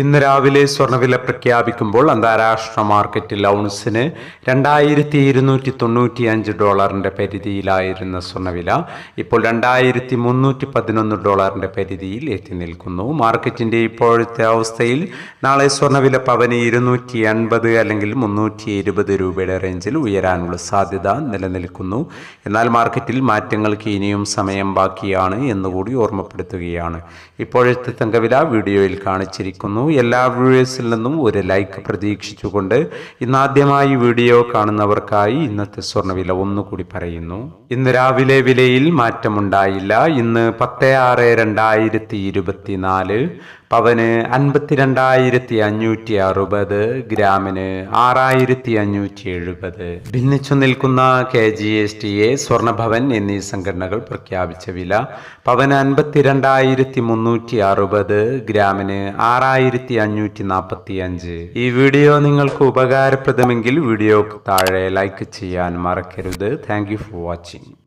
ഇന്ന് രാവിലെ സ്വർണവില പ്രഖ്യാപിക്കുമ്പോൾ അന്താരാഷ്ട്ര മാർക്കറ്റിൽ ഔൺസിന് രണ്ടായിരത്തി ഇരുന്നൂറ്റി തൊണ്ണൂറ്റി അഞ്ച് ഡോളറിന്റെ പരിധിയിലായിരുന്ന സ്വർണവില ഇപ്പോൾ രണ്ടായിരത്തി മുന്നൂറ്റി പതിനൊന്ന് ഡോളറിന്റെ പരിധിയിൽ എത്തി നിൽക്കുന്നു. മാർക്കറ്റിന്റെ ഇപ്പോഴത്തെ അവസ്ഥയിൽ നാളെ സ്വർണവില പവന് ഇരുന്നൂറ്റി എൺപത് അല്ലെങ്കിൽ മുന്നൂറ്റി ഇരുപത് രൂപയുടെ റേഞ്ചിൽ ഉയരാനുള്ള സാധ്യത നിലനിൽക്കുന്നു. എന്നാൽ മാർക്കറ്റിൽ മാറ്റങ്ങൾക്ക് ഇനിയും സമയം ബാക്കിയാണ് എന്നുകൂടി ഓർമ്മപ്പെടുത്തുകയാണ്. ഇപ്പോഴത്തെ തങ്കവില വീഡിയോയിൽ കാണിച്ചിരിക്കുന്നു. എല്ലാ വ്യൂവേഴ്സിൽ നിന്നും ഒരു ലൈക്ക് പ്രതീക്ഷിച്ചുകൊണ്ട് ഇന്നാദ്യമായി വീഡിയോ കാണുന്നവർക്കായി ഇന്നത്തെ സ്വർണവില ഒന്നുകൂടി പറയുന്നു. ഇന്ന് രാവിലെ വിലയിൽ മാറ്റമുണ്ടായില്ല. ഇന്ന് പത്ത് ആറ് രണ്ടായിരത്തി ഇരുപത്തിനാല് പവന് അൻപത്തിരണ്ടായിരത്തി അഞ്ഞൂറ്റി അറുപത് ഗ്രാമിന് ആറായിരത്തി അഞ്ഞൂറ്റി എഴുപത് ഭിന്നിച്ചു നിൽക്കുന്ന K G S T A Swarnabhavan എന്നീ സംഘടനകൾ പ്രഖ്യാപിച്ച വില പവന് അൻപത്തിരണ്ടായിരത്തി മുന്നൂറ്റി അറുപത് ഗ്രാമിന് ആറായിരത്തി അഞ്ഞൂറ്റി നാൽപ്പത്തി അഞ്ച് ഈ വീഡിയോ നിങ്ങൾക്ക് ഉപകാരപ്രദമെങ്കിൽ വീഡിയോക്ക് താഴെ ലൈക്ക് ചെയ്യാൻ മറക്കരുത്. Thank you for watching.